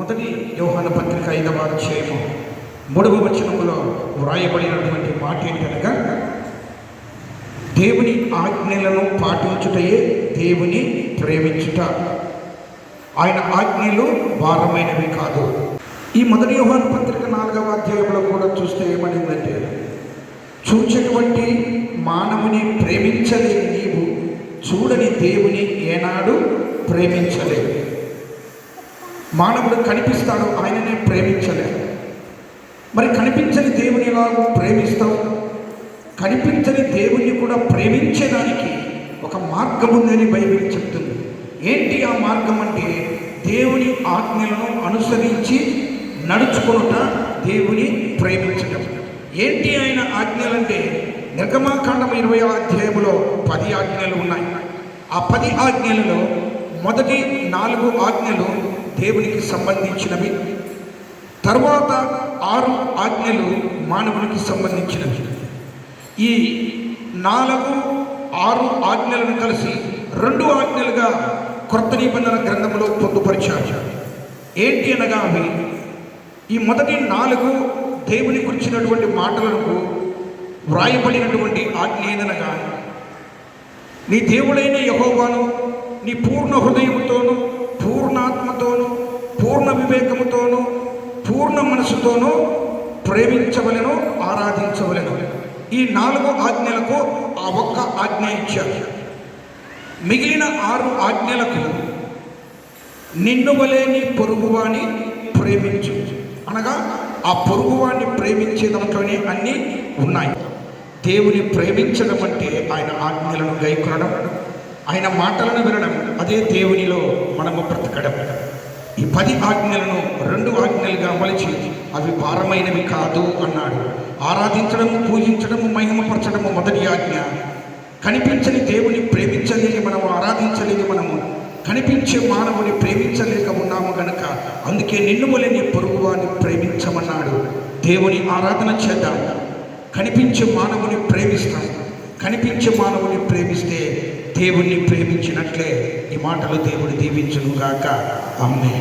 మొదటి యోహాన పత్రిక ఐదవ అధ్యాయము మూడవ వచనములో వ్రాయబడినటువంటి మాట ఏంటనగా దేవుని ఆజ్ఞలను పాటించుటయే దేవుని ప్రేమించుట. ఆయన ఆజ్ఞలు భారమైనవి కాదు. ఈ మొదటి యోహాన పత్రిక నాలుగవ అధ్యాయంలో కూడా చూస్తే ఏమనిందంటే చూచేటువంటి మానవుని ప్రేమించలేని నీవు చూడని దేవుని ఏనాడు ప్రేమించలేవు. మానవుడు కనిపిస్తాడు ఆయననే ప్రేమించలేదు మరి కనిపించని దేవుని ఎలాగో ప్రేమిస్తావు? కనిపించని దేవుణ్ణి కూడా ప్రేమించేదానికి ఒక మార్గం ఉందని బైబిల్ చెప్తుంది. ఏంటి ఆ మార్గం అంటే? దేవుని ఆజ్ఞలను అనుసరించి నడుచుకొనుట దేవుని ప్రేమించటం. ఏంటి ఆయన ఆజ్ఞలంటే? నిర్గమాకాండం ఇరవై అధ్యాయంలో పది ఆజ్ఞలు ఉన్నాయి. ఆ పది ఆజ్ఞలలో మొదటి నాలుగు ఆజ్ఞలు దేవునికి సంబంధించినవి. తర్వాత ఆరు ఆజ్ఞలు మానవునికి సంబంధించినవి. ఈ నాలుగు ఆరు ఆజ్ఞలను కలిసి రెండు ఆజ్ఞలుగా కొత్త నిబంధన గ్రంథంలో పొందుపరిచారు. ఏంటి అనగా అవి? ఈ మొదటి నాలుగు దేవుని గురించినటువంటి మాటలకు వ్రాయబడినటువంటి ఆజ్ఞ ఏదనగా నీ దేవుడైన యహోవాను నీ పూర్ణ హృదయముతోను పూర్ణాత్మతోను పూర్ణ వివేకముతోనూ పూర్ణ మనసుతోనూ ప్రేమించవలను ఆరాధించవలను. ఈ నాలుగు ఆజ్ఞలకు ఆ ఒక్క ఆజ్ఞ ఇచ్చారు మిగిలిన ఆరు ఆజ్ఞలకు నిన్ను వలే నీ పొరుగువాని ప్రేమించు. అనగా ఆ పొరుగువాణ్ణి ప్రేమించే దాంట్లోనే అన్నీ ఉన్నాయి. దేవుని ప్రేమించడం అంటే ఆయన ఆజ్ఞలను గైకొనడం. ఆయన మాటలను వినడం అదే దేవునిలో మనము బ్రతకడం. ఈ పది ఆజ్ఞలను రెండు ఆజ్ఞలుగా మలిచి అవి భారమైనవి కాదు అన్నాడు. ఆరాధించడము పూజించడము మహిమపరచడము మొదటి ఆజ్ఞ. కనిపించని దేవుని ప్రేమించలేని మనము ఆరాధించలేని మనము. కనిపించే మానవుని ప్రేమించలేక ఉన్నాము కనుక అందుకే నిన్ను వలెని పొరుగువాన్ని ప్రేమించమన్నాడు. దేవుని ఆరాధన చేద్దాం. కనిపించే మానవుని ప్రేమిస్తాం. కనిపించే మానవుని ప్రేమిస్తే దేవుణ్ణి ప్రేమించినట్లే ఈ మాటలు దేవుడు దీవించును గాక అమ్మే